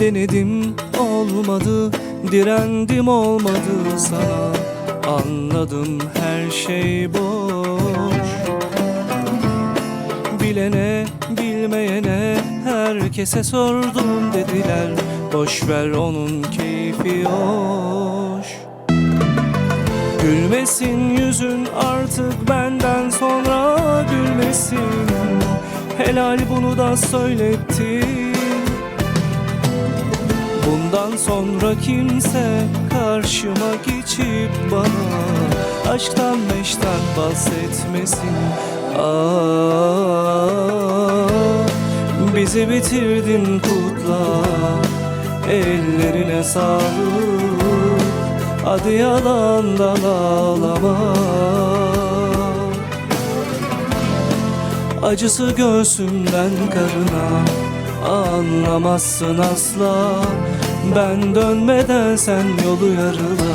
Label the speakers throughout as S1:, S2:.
S1: Denedim olmadı. Direndim olmadı sana. Anladım her şey boş. Bilene bilmeyene herkese sordum. Dediler Boş ver onun keyfi hoş. Gülmesin yüzün artık benden sonra. Gülmesin. Helal bunu da söylettin Bundan sonra kimse karşıma geçip bana Aşktan meşten bahsetmesin. Aa, bizi bitirdin kutla Ellerine sağlık. Hadi yalandan ağlama. Acısı göğsümden karına Anlamazsın asla Ben dönmeden sen yolu yarıla.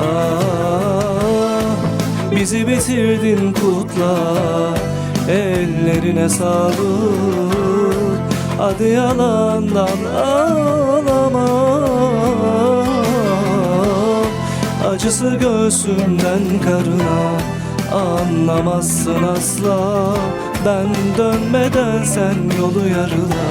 S1: Ah, Bizi bitirdin kutla Ellerine sağlık. Hadi yalandan ağlama. Acısı göğsümden karına. Anlamazsın asla. Ben dönmeden sen yolu yarıla